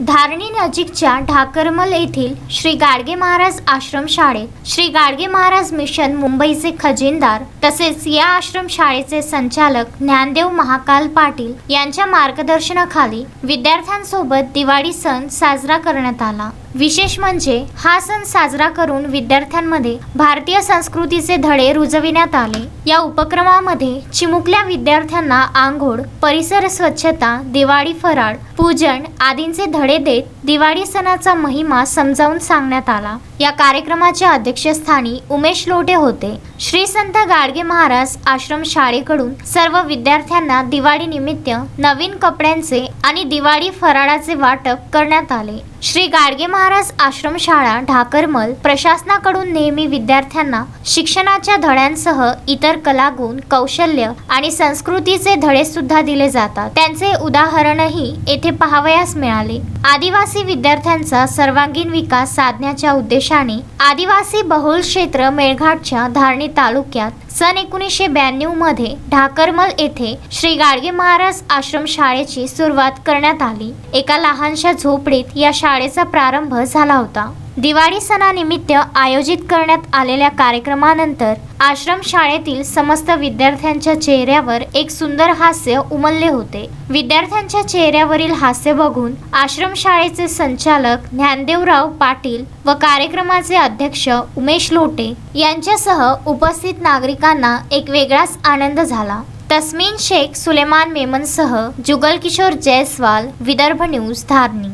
धारणी नजीकच्या ढाकरमल येथील श्री गाडगे महाराज आश्रम शाळेत श्री गाडगे महाराज मिशन मुंबईचे खजिनदार तसेच या आश्रम शाळेचे संचालक ज्ञानदेव महाकाल पाटील यांच्या मार्गदर्शनाखाली विद्यार्थ्यांसोबत दिवाळी सण साजरा करण्यात आला. विशेष म्हणजे हा सण साजरा करून विद्यार्थ्यांमध्ये भारतीय संस्कृतीचे धडे रुजविण्यात आले. या उपक्रमामध्ये चिमुकल्या विद्यार्थ्यांना आंघोळ परिसर स्वच्छता दिवाळी फराळ पूजन आदींचे धडे देत दिवाळी सणाचा महिमा समजावून सांगण्यात आला. या कार्यक्रमाच्या अध्यक्षस्थानी उमेश लोटे होते. श्री संत गाडगे महाराज आश्रम शाळेकडून सर्व विद्यार्थ्यांना दिवाळी निमित्त नवीन कपड्यांचे आणि दिवाळी फराळाचे वाटप करण्यात आले. श्री गाडगे महाराज आश्रमशाळा ढाकरमल प्रशासनाकडून नेहमी विद्यार्थ्यांना शिक्षणाच्या धड्यांसह इतर कलागुण कौशल्य आणि संस्कृतीचे धडे सुद्धा दिले जातात. त्यांचे उदाहरणही येथे पाहावयास मिळाले. आदिवासी विद्यार्थ्यांचा सर्वांगीण विकास साधण्याच्या उद्देशाने आदिवासी बहुल क्षेत्र मेळघाटच्या धारणी तालुक्यात सन एकोणीसशे ब्याण्णवमध्ये ढाकरमल येथे श्री गाडगे महाराज आश्रम शाळेची सुरुवात करण्यात आली. एका लहानशा झोपडीत या शाळेचा प्रारंभ झाला होता. दिवाळी सणानिमित्त आयोजित करण्यात आलेल्या कार्यक्रमानंतर आश्रम शाळेतील समस्त विद्यार्थ्यांच्या चेहऱ्यावर एक सुंदर हास्य उमलले होते. विद्यार्थ्यांच्या चेहऱ्यावरील हास्य बघून आश्रम शाळेचे संचालक ज्ञानदेवराव पाटील व कार्यक्रमाचे अध्यक्ष उमेश लोटे यांच्यासह उपस्थित नागरिकांना एक वेगळाच आनंद झाला. तस्मीन शेख सुलेमान मेमनसह जुगल किशोर जयस्वाल विदर्भ न्यूज धारणी.